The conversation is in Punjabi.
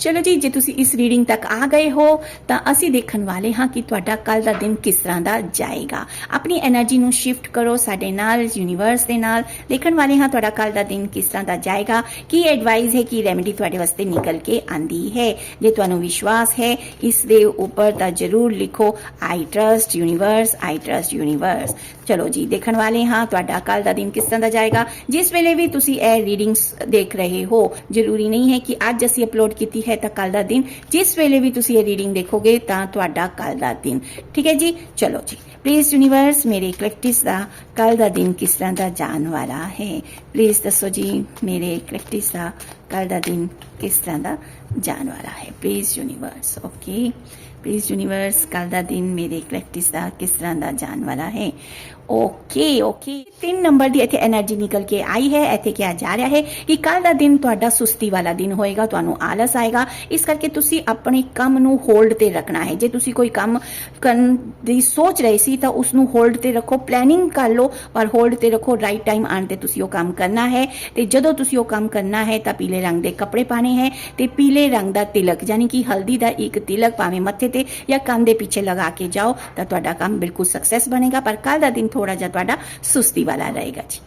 चलो जी, जे तुसी इस रीडिंग तक आ गए हो तो असी देखन वाले हाँ कि थोड़ा कल का दिन किस तरह का जाएगा। अपनी एनर्जी नू शिफ्ट करो साडे नाल यूनिवर्स दे नाल, देखन वाले हाँ थोड़ा कल का दिन किस तरह का जाएगा। की एडवाइस है, की रेमेडी थोड़े वास्ते निकल के आंदी है। जे थानू विश्वास है, इस दे ऊपर तो ज़रूर लिखो I trust universe I trust universe चलो जी देख वाले हाँ थोड़ा कल का दिन किस तरह का जाएगा। जिस वेले भी तुसी ए रीडिंग्स देख रहे हो, ज़रूरी नहीं है कि अज असी अपलोड की ਹੈ ਤਾਂ ਕੱਲ ਦਾ ਦਿਨ। ਜਿਸ ਵੇਲੇ ਵੀ ਤੁਸੀਂ ਇਹ ਰੀਡਿੰਗ ਦੇਖੋਗੇ ਤਾਂ ਤੁਹਾਡਾ ਕੱਲ ਦਾ ਦਿਨ। ਠੀਕ ਹੈ ਜੀ? ਚਲੋ ਜੀ। ਪਲੀਜ਼ ਯੂਨੀਵਰਸ ਮੇਰੇ ਕਲੈਕਟਿਸ ਦਾ ਕੱਲ ਦਾ ਦਿਨ ਕਿਸ ਤਰ੍ਹਾਂ ਦਾ ਜਾਣ ਵਾਲਾ ਹੈ? ਪਲੀਜ਼ ਦੱਸੋ ਜੀ, ਮੇਰੇ ਕਲੈਕਟਿਸ ਦਾ ਕੱਲ ਦਾ ਦਿਨ ਕਿਸ ਤਰ੍ਹਾਂ ਦਾ ਜਾਣ ਵਾਲਾ ਹੈ? Please universe okay please universe ਕੱਲ ਦਾ ਦਿਨ ਮੇਰੇ ਪ੍ਰੈਕਟਿਸ ਦਾ ਕਿਸ ਤਰ੍ਹਾਂ ਦਾ ਜਾਣ ਵਾਲਾ ਹੈ? ਓਕੇ ਓਕੇ 3 ਨੰਬਰ ਦੀ ਇੱਥੇ એનર્ਜੀ ਨਿਕਲ ਕੇ ਆਈ ਹੈ, ਇੱਥੇ ਕਿਹਾ ਜਾ ਰਿਹਾ ਹੈ ਕਿ ਕੱਲ ਦਾ ਦਿਨ ਤੁਹਾਡਾ ਸੁਸਤੀ ਵਾਲਾ ਦਿਨ ਹੋਏਗਾ, ਤੁਹਾਨੂੰ ਆਲਸ ਆਏਗਾ। ਇਸ ਕਰਕੇ ਤੁਸੀਂ ਆਪਣੇ ਕੰਮ ਨੂੰ ਹੋਲਡ ਤੇ ਰੱਖਣਾ ਹੈ। ਜੇ ਤੁਸੀਂ ਕੋਈ ਕੰਮ ਕਰਨ ਦੀ ਸੋਚ ਰਹੇ ਸੀ ਤਾਂ ਉਸ ਨੂੰ ਹੋਲਡ ਤੇ ਰੱਖੋ ਪਲੈਨਿੰਗ ਕਰ ਲਓ, ਪਰ ਹੋਲਡ ਤੇ ਰੱਖੋ ਰਾਈਟ ਟਾਈਮ ਆਣ ਤੇ ਤੁਸੀਂ ਉਹ ਕੰਮ ਕਰਨਾ ਹੈ। ਤੇ ਜਦੋਂ ਤੁਸੀਂ ਉਹ ਕੰਮ ਕਰਨਾ ਹੈ ਤਾਂ ਪੀਲੇ ਰੰਗ ਦੇ ਕੱਪੜੇ ਪਾਣੇ ਹੈ ਤੇ ਪੀਲੇ ਰੰਗ ਦਾ ਤਿਲਕ, ਯਾਨੀ ਕਿ ਹਲਦੀ ਦਾ ਇੱਕ ਤਿਲਕ, ਭਾਵੇਂ ਮੱਥੇ ਤੇ ਜਾਂ ਕੰਨ ਦੇ ਪਿੱਛੇ ਲਗਾ ਕੇ ਜਾਓ ਤਾਂ ਤੁਹਾਡਾ ਕੰਮ ਬਿਲਕੁਲ ਸਕਸੈਸ ਬਣੇਗਾ। ਪਰ ਕੱਲ ਦਾ ਦਿਨ ਥੋੜਾ ਜਿਹਾ ਤੁਹਾਡਾ ਸੁਸਤੀ ਵਾਲਾ ਰਹੇਗਾ ਜੀ।